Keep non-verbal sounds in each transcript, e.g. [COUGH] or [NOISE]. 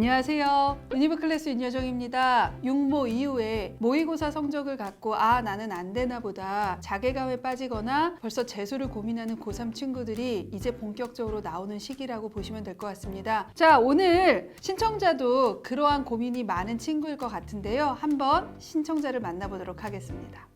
안녕하세요. 유니브 클래스 윤여정입니다. 육모 이후에 모의고사 성적을 갖고 아 나는 안 되나 보다 자괴감에 빠지거나 벌써 재수를 고민하는 고3 친구들이 이제 본격적으로 나오는 시기라고 보시면 될 것 같습니다. 자 오늘 신청자도 그러한 고민이 많은 친구일 것 같은데요. 한번 신청자를 만나보도록 하겠습니다.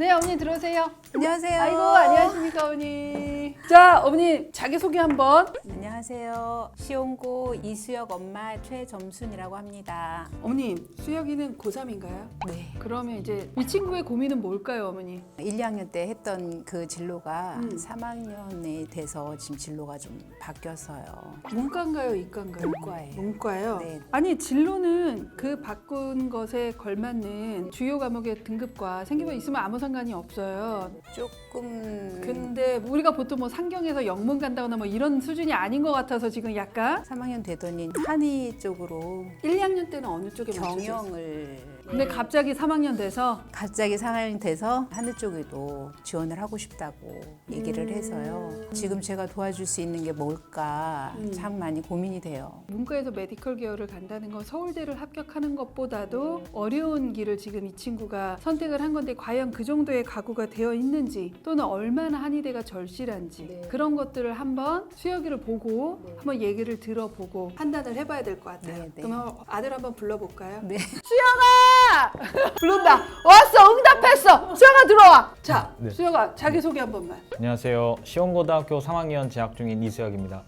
네 어머니 들어오세요. 안녕하세요. 아이고 안녕하십니까 어머니. 자 어머니 자기소개 한번. 안녕하세요. 시온고 이수혁 엄마 최점순이라고 합니다. 어머님 수혁이는 고3인가요? 네. 그러면 이제 이 친구의 고민은 뭘까요, 어머니? 1, 2학년 때 했던 그 진로가 음. 3학년이 돼서 지금 진로가 좀 바뀌었어요. 문과인가요, 이과인가요? 문과예요. 문과요. 네. 아니 진로는 그 바꾼 것에 걸맞는 주요 과목의 등급과 생기부 있으면 아무 상관 이 없어요. 조금 근데 우리가 보통 뭐 상경에서 영문 간다거나 뭐 이런 수준이 아닌 것 같아서 지금 약간 3학년 되더니 한의 쪽으로 1, 2학년 때는 어느 쪽에 맞춰졌어요? 경영을 근데 갑자기 3학년 돼서 갑자기 3학년 돼서 하늘 쪽에도 지원을 하고 싶다고 얘기를 음. 해서요. 지금 제가 도와줄 수 있는 게 뭘까 음. 참 많이 고민이 돼요. 문과에서 메디컬 계열을 간다는 건 서울대를 합격하는 것보다도 어려운 길을 지금 이 친구가 선택을 한 건데 과연 그 정도의 각오가 되어 있는지 또는 얼마나 한의대가 절실한지 네. 그런 것들을 한번 수혁이를 보고 네. 한번 얘기를 들어보고 판단을 해봐야 될 것 같아요. 네, 네. 그러면 아들 한번 불러볼까요? 네. 수혁아! [LAUGHS] 부른다. 왔어. 응답했어. 수혁아 들어와. 자, 네. 수혁아 자기 소개 한 번만. 안녕하세요. 시원고등학교 3학년 재학 중인 이수혁입니다.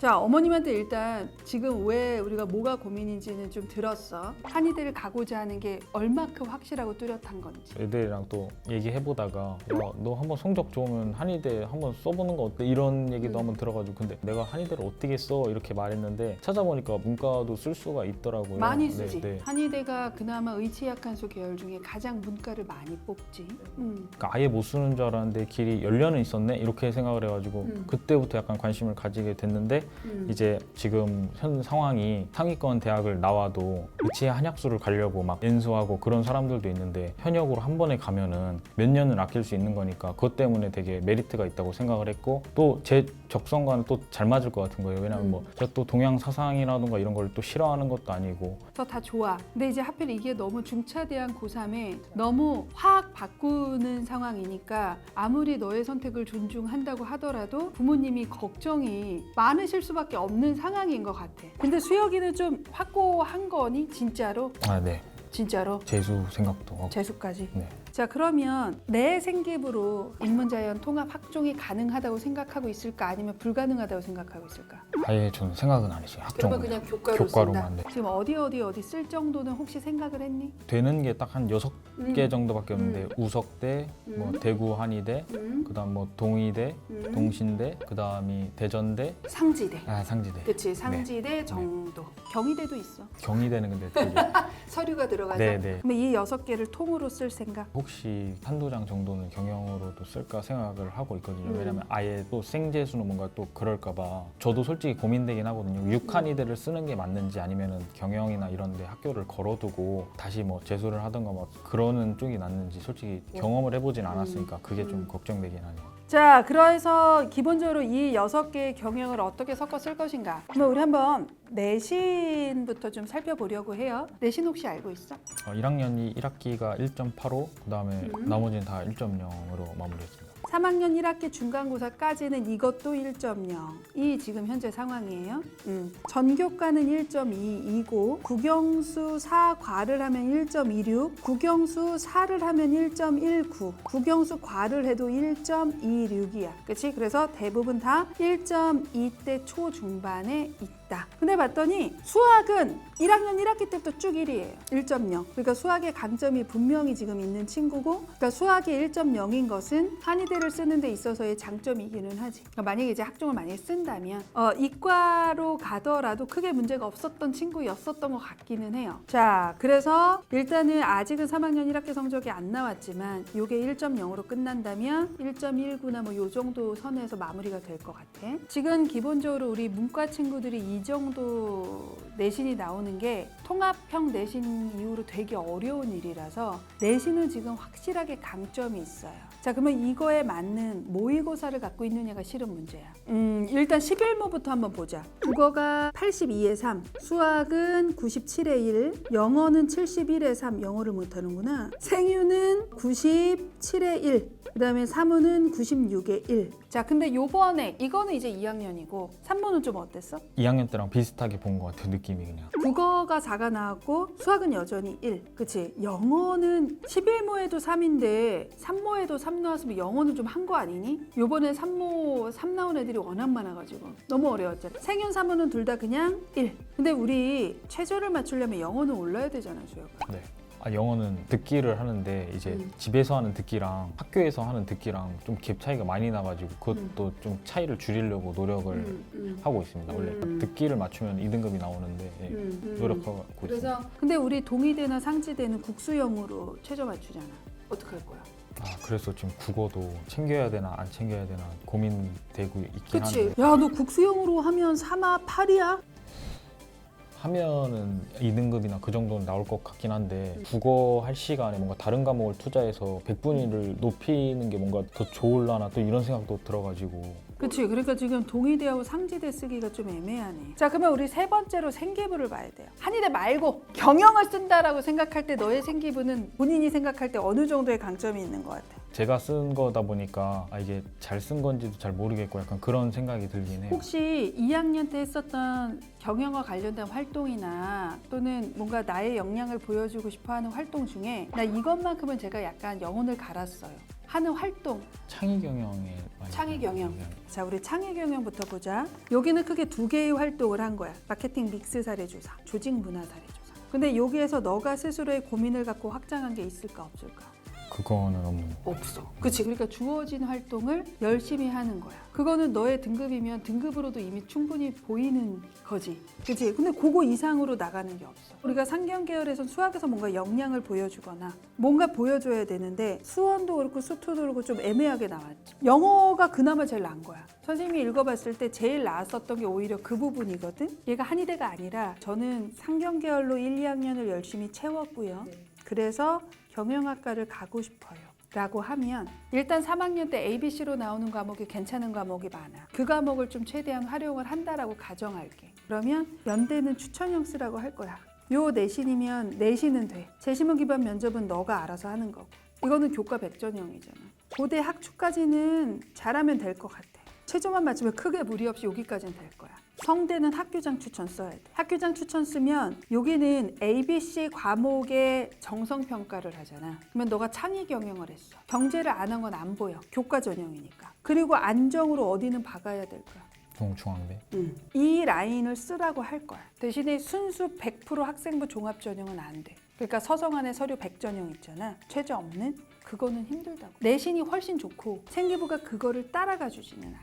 자 어머님한테 일단 지금 왜 우리가 뭐가 고민인지는 좀 들었어 한의대를 가고자 하는 게 얼마큼 확실하고 뚜렷한 건지 애들이랑 또 얘기해보다가 야, 너 한번 성적 좋으면 한의대 한번 써보는 거 어때? 이런 얘기도 음. 한번 들어가지고 근데 내가 한의대를 어떻게 써? 이렇게 말했는데 찾아보니까 문과도 쓸 수가 있더라고요. 많이 네, 쓰지 네. 한의대가 그나마 의치약한수 계열 중에 가장 문과를 많이 뽑지 음. 그러니까 아예 못 쓰는 줄 알았는데 길이 열려는 있었네 이렇게 생각을 해가지고 음. 그때부터 약간 관심을 가지게 됐는데 음. 이제 지금 현 상황이 상위권 대학을 나와도 의치 한약수를 가려고 막 연수하고 그런 사람들도 있는데 현역으로 한 번에 가면은 몇 년을 아낄 수 있는 거니까 그것 때문에 되게 메리트가 있다고 생각을 했고 또 제 적성과는 또 잘 맞을 것 같은 거예요. 왜냐면 음. 뭐 제가 또 동양 사상이라든가 이런 걸 또 싫어하는 것도 아니고 저 다 좋아 근데 이제 하필 이게 너무 중차대한 고3에 너무 확 바꾸는 상황이니까 아무리 너의 선택을 존중한다고 하더라도 부모님이 걱정이 많으실 수밖에 없는 상황인 것 같아. 근데 수혁이는 좀 확고한 거니? 진짜로? 아 네. 진짜로? 재수 생각도 하고. 재수까지. 네. 자 그러면 내 생기부로 인문자연 통합 학종이 가능하다고 생각하고 있을까 아니면 불가능하다고 생각하고 있을까? 아예 저는 생각은 안 했어요. 학종 그러면 그냥 교과로 교과로만. 네. 지금 어디 어디 어디 쓸 정도는 혹시 생각을 했니? 되는 게 딱 한 여섯 개 음. 정도밖에 없는데 우석대, 뭐 음. 대구 한의대, 음. 그다음 뭐 동의대, 음. 동신대, 그다음이 대전대, 상지대. 아 상지대. 그치 상지대 정도. 경희대도 있어. 경희대는 근데 되게 [LAUGHS] 서류가 들어가서. 네, 네. 그럼 이 여섯 개를 통으로 쓸 생각. 혹시 한두 장 정도는 경영으로도 쓸까 생각을 하고 있거든요. 음. 왜냐면 아예 또 생재수는 뭔가 또 그럴까봐 저도 솔직히 고민되긴 하거든요. 육한이대를 쓰는 게 맞는지 아니면은 경영이나 이런데 학교를 걸어두고 다시 뭐 재수를 하던가 뭐 그러는 쪽이 낫는지 솔직히 경험을 해보진 않았으니까 그게 좀 음. 걱정되긴 하네요. 자, 그래서 기본적으로 이 여섯 개의 경영을 어떻게 섞어 쓸 것인가? 그럼 우리 한번 내신부터 좀 살펴보려고 해요. 내신 혹시 알고 있어? 어, 1학년이 1학기가 1.85, 그다음에 음. 나머지는 다 1.0으로 마무리했습니다. 3학년 1학기 중간고사까지는 이것도 1.0 이 지금 현재 상황이에요. 음. 전교과는 1.22고 국영수 4과를 하면 1.26, 국영수 4를 하면 1.19, 국영수 과를 해도 1.26이야. 그렇지? 그래서 대부분 다 1.2대 초중반에 있다. 근데 봤더니 수학은 1학년 1학기 때부터 쭉 1이에요. 1.0. 그러니까 수학의 강점이 분명히 지금 있는 친구고, 그러니까 수학이 1.0인 것은 한의대를 쓰는 데 있어서의 장점이기는 하지. 그러니까 만약에 이제 학종을 많이 쓴다면 어, 이과로 가더라도 크게 문제가 없었던 친구였었던 것 같기는 해요. 자, 그래서 일단은 아직은 3학년 1학기 성적이 안 나왔지만 이게 1.0으로 끝난다면 1.19나 뭐 요 정도 선에서 마무리가 될 것 같아. 지금 기본적으로 우리 문과 친구들이 이 정도 내신이 나오는 게 통합형 내신 이후로 되게 어려운 일이라서 내신은 지금 확실하게 강점이 있어요. 자, 그러면 이거에 맞는 모의고사를 갖고 있느냐가 실은 문제야. 음, 일단 11모부터 한번 보자. 국어가 82에 3, 수학은 97에 1, 영어는 71에 3, 영어를 못하는구나. 생유는 97에 1, 그 다음에 사무는 96에 1. 자, 근데 요번에 이거는 이제 2학년이고 3모는 좀 어땠어? 2학년 때랑 비슷하게 본 것 같아요. 느낌이 그냥. 국어 가 4가 나왔고 수학은 여전히 1. 그치? 영어는 11모에도 3인데 3모에도 3 나왔으면 영어는 좀 한 거 아니니? 요번에 3모 3 나온 애들이 워낙 많아가지고 너무 어려웠잖아. 생윤 3모는 둘 다 그냥 1. 근데 우리 최저를 맞추려면 영어는 올라야 되잖아, 수혁아. 네. 아, 영어는 듣기를 하는데 이제 음. 집에서 하는 듣기랑 학교에서 하는 듣기랑 좀 갭 차이가 많이 나가지고 그것도 좀 차이를 줄이려고 노력을 음, 음. 하고 있습니다. 원래 음. 듣기를 맞추면 2등급이 나오는데 예, 음, 음. 노력하고 있습니다. 그래서 근데 우리 동의대나 상지대는 국수형으로 최저 맞추잖아. 어떡할 거야? 아, 그래서 지금 국어도 챙겨야 되나 안 챙겨야 되나 고민되고 있긴 그치? 한데 야, 너 국수형으로 하면 3화 8이야? 하면은 2등급이나 그 정도는 나올 것 같긴 한데 음. 국어 할 시간에 뭔가 다른 과목을 투자해서 100분위를 높이는 게 뭔가 더 좋을라나 또 이런 생각도 들어가지고. 그치. 그러니까 지금 동의대하고 상지대 쓰기가 좀 애매하네. 자 그러면 우리 세 번째로 생기부를 봐야 돼요. 한의대 말고 경영을 쓴다라고 생각할 때 너의 생기부는 본인이 생각할 때 어느 정도의 강점이 있는 것 같아 제가 쓴 거다 보니까 아, 이게 잘 쓴 건지도 잘 모르겠고 약간 그런 생각이 들긴 해요. 혹시 2학년 때 했었던 경영과 관련된 활동이나 또는 뭔가 나의 역량을 보여주고 싶어하는 활동 중에 나 이것만큼은 제가 약간 영혼을 갈았어요 하는 활동 창의 경영에 많이 창의 경영. 네. 자, 우리 창의 경영부터 보자. 여기는 크게 두 개의 활동을 한 거야. 마케팅 믹스 사례 조사, 조직 문화 사례 조사. 근데 여기에서 너가 스스로의 고민을 갖고 확장한 게 있을까 없을까? 그거는 없는 없어. 그치. 그러니까 주어진 활동을 열심히 하는 거야. 그거는 너의 등급이면 등급으로도 이미 충분히 보이는 거지. 그치. 근데 그거 이상으로 나가는 게 없어. 우리가 상경 계열에선 수학에서 뭔가 역량을 보여주거나 뭔가 보여줘야 되는데 수원도 그렇고 수투도 그렇고 좀 애매하게 나왔지. 영어가 그나마 제일 나은 거야. 선생님이 읽어봤을 때 제일 나았었던 게 오히려 그 부분이거든. 얘가 한의대가 아니라 저는 상경 계열로 1, 2학년을 열심히 채웠고요. 그래서 경영학과를 가고 싶어요. 라고 하면 일단 3학년 때 ABC로 나오는 과목이 괜찮은 과목이 많아. 그 과목을 좀 최대한 활용을 한다라고 가정할게. 그러면 연대는 추천형 쓰라고 할 거야. 요 내신이면 내신은 돼. 재시문 기반 면접은 너가 알아서 하는 거고. 이거는 교과 백전형이잖아. 고대 학추까지는 잘하면 될 것 같아. 최저만 맞추면 크게 무리 없이 여기까지는 될 거야. 성대는 학교장 추천 써야 돼. 학교장 추천 쓰면 여기는 ABC 과목의 정성 평가를 하잖아. 그러면 너가 창의 경영을 했어. 경제를 안 한 건 안 보여. 교과 전형이니까. 그리고 안정으로 어디는 박아야 될 거야. 중중앙대 이 라인을 쓰라고 할 거야. 대신에 순수 100% 학생부 종합 전형은 안 돼. 그러니까 서성안에 서류 100전형 있잖아. 최저 없는 그거는 힘들다고. 내신이 훨씬 좋고 생기부가 그거를 따라가 주지는 않아.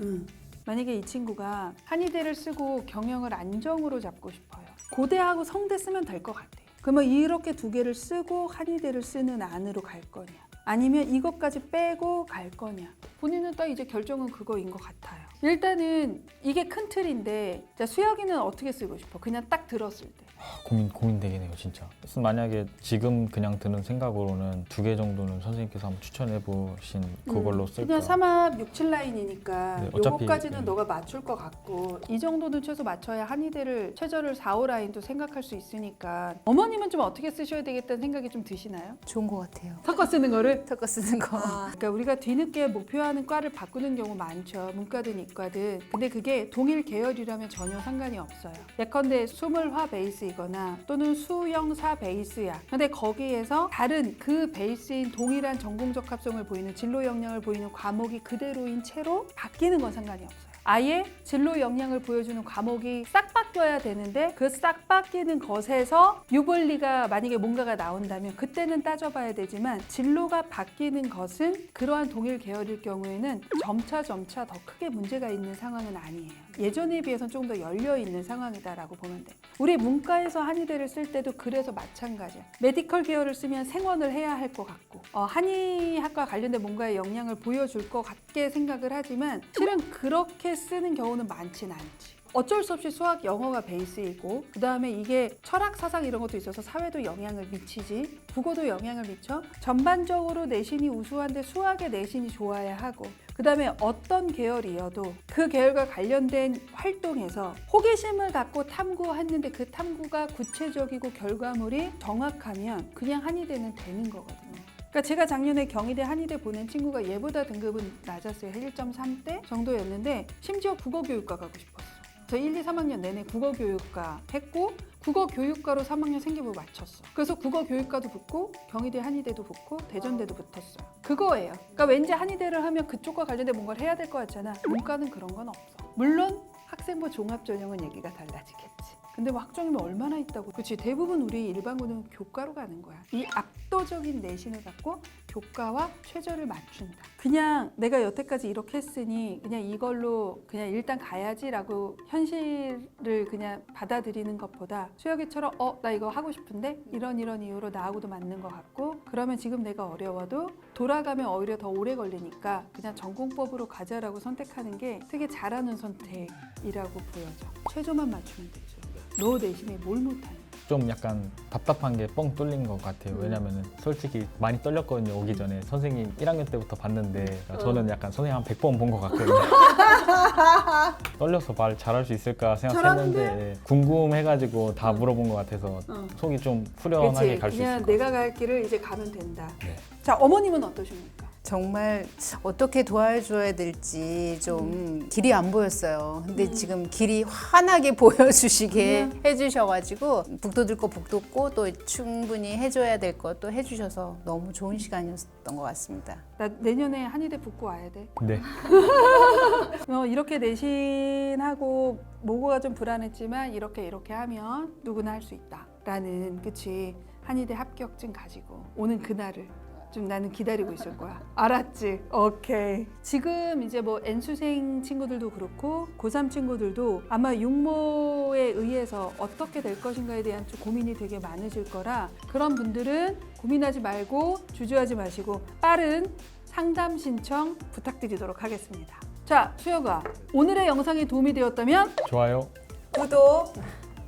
음. 만약에 이 친구가 한의대를 쓰고 경영을 안정으로 잡고 싶어요. 고대하고 성대 쓰면 될 것 같아. 그러면 이렇게 두 개를 쓰고 한의대를 쓰는 안으로 갈 거냐? 아니면 이것까지 빼고 갈 거냐? 본인은 딱 이제 결정은 그거인 것 같아요. 일단은 이게 큰 틀인데 자, 수혁이는 어떻게 쓰고 싶어? 그냥 딱 들었을 때. 아, 고민 고민되긴 해요 진짜. 그래서 만약에 지금 그냥 드는 생각으로는 두 개 정도는 선생님께서 한번 추천해 보신 그걸로 쓸까. 그냥 3합 6, 7라인이니까 네, 어차피, 요거까지는 네. 너가 맞출 것 같고 이 정도는 최소 맞춰야 한의대를 최저를 4, 5라인도 생각할 수 있으니까 어머님은 좀 어떻게 쓰셔야 되겠다는 생각이 좀 드시나요? 좋은 것 같아요. 섞어 쓰는 거를? 섞어 쓰는 거. 그러니까 우리가 뒤늦게 목표하는 과를 바꾸는 경우 많죠. 문과든 이과든. 근데 그게 동일 계열이라면 전혀 상관이 없어요. 예컨대 수물화 베이스 이거나 또는 수영사 베이스야. 근데 거기에서 다른 그 베이스인 동일한 전공적 합성을 보이는 진로 역량을 보이는 과목이 그대로인 채로 바뀌는 건 상관이 없어요. 아예 진로 역량을 보여주는 과목이 싹 바뀌어야 되는데 그 싹 바뀌는 것에서 유불리가 만약에 뭔가가 나온다면 그때는 따져봐야 되지만 진로가 바뀌는 것은 그러한 동일 계열일 경우에는 점차 점차 더 크게 문제가 있는 상황은 아니에요. 예전에 비해서는 조금 더 열려 있는 상황이다라고 보면 돼. 우리 문과에서 한의대를 쓸 때도 그래서 마찬가지야. 메디컬 계열을 쓰면 생원을 해야 할 것 같고 어, 한의학과 관련된 뭔가의 역량을 보여줄 것 같게 생각을 하지만 실은 그렇게 쓰는 경우는 많진 않지. 어쩔 수 없이 수학, 영어가 베이스이고 그 다음에 이게 철학, 사상 이런 것도 있어서 사회도 영향을 미치지 국어도 영향을 미쳐 전반적으로 내신이 우수한데 수학의 내신이 좋아야 하고 그 다음에 어떤 계열이어도 그 계열과 관련된 활동에서 호기심을 갖고 탐구했는데 그 탐구가 구체적이고 결과물이 정확하면 그냥 한의대는 되는 거거든요. 그러니까 제가 작년에 경희대 한의대 보낸 친구가 얘보다 등급은 낮았어요. 1.3대 정도였는데 심지어 국어교육과 가고 싶었어. 저 1, 2, 3학년 내내 국어교육과 했고 국어 교육과로 3학년 생기부 마쳤어. 그래서 국어 교육과도 붙고 경희대 한의대도 붙고 대전대도 붙었어요. 그거예요. 그러니까 왠지 한의대를 하면 그쪽과 관련된 뭔가를 해야 될 것 같잖아. 문과는 그런 건 없어. 물론 학생부 종합 전형은 얘기가 달라지겠지. 근데 뭐 학종이면 얼마나 있다고. 그렇지. 대부분 우리 일반고는 교과로 가는 거야. 이 압도적인 내신을 갖고 교과와 최저를 맞춘다. 그냥 내가 여태까지 이렇게 했으니 그냥 이걸로 그냥 일단 가야지라고 현실을 그냥 받아들이는 것보다 수혁이처럼 어 나 이거 하고 싶은데 이런 이런 이유로 나하고도 맞는 것 같고 그러면 지금 내가 어려워도 돌아가면 오히려 더 오래 걸리니까 그냥 전공법으로 가자라고 선택하는 게 되게 잘하는 선택이라고 보여져. 최저만 맞추면 되죠. 너 대신에 뭘 못하냐. 좀 약간 답답한 게 뻥 뚫린 것 같아요. 음. 왜냐면은 솔직히 많이 떨렸거든요. 오기 전에 선생님 1학년 때부터 봤는데 저는 약간 선생님 한 100번 본 것 같거든요. [LAUGHS] 떨려서 말 잘할 수 있을까 생각했는데 예, 궁금해가지고 다 물어본 것 같아서 어. 속이 좀 후련하게. 갈 수 있을 그냥 것 같아요. 내가 갈 길을 이제 가면 된다. 네. 자 어머님은 어떠십니까? 정말 어떻게 도와줘야 될지 좀 길이 안 보였어요. 근데 지금 길이 환하게 [LAUGHS] 보여주시게 해주셔가지고 북도 들고 북도 고또 충분히 해줘야 될 것도 해주셔서 너무 좋은 시간이었던 것 같습니다. 나 내년에 한의대 붙고 와야 돼. 네. [LAUGHS] 어, 이렇게 내신하고 모고가 좀 불안했지만 이렇게 이렇게 하면 누구나 할 수 있다 라는 그치 한의대 합격증 가지고 오는 그날을 좀 나는 기다리고 있을 거야. 알았지? 오케이. 지금 이제 뭐 N수생 친구들도 그렇고 고3 친구들도 아마 육모에 의해서 어떻게 될 것인가에 대한 좀 고민이 되게 많으실 거라 그런 분들은 고민하지 말고 주저하지 마시고 빠른 상담 신청 부탁드리도록 하겠습니다. 자, 수혁아. 오늘의 영상이 도움이 되었다면 좋아요. 구독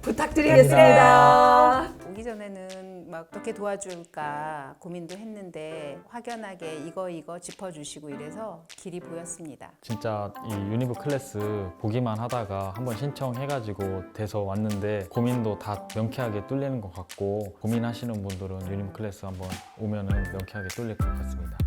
부탁드리겠습니다. 오기 전에는 막 어떻게 도와줄까 고민도 했는데 확연하게 이거 이거 짚어주시고 이래서 길이 보였습니다. 진짜 이 유니브 클래스 보기만 하다가 한번 신청해가지고 돼서 왔는데 고민도 다 명쾌하게 뚫리는 것 같고 고민하시는 분들은 유니브 클래스 한번 오면은 명쾌하게 뚫릴 것 같습니다.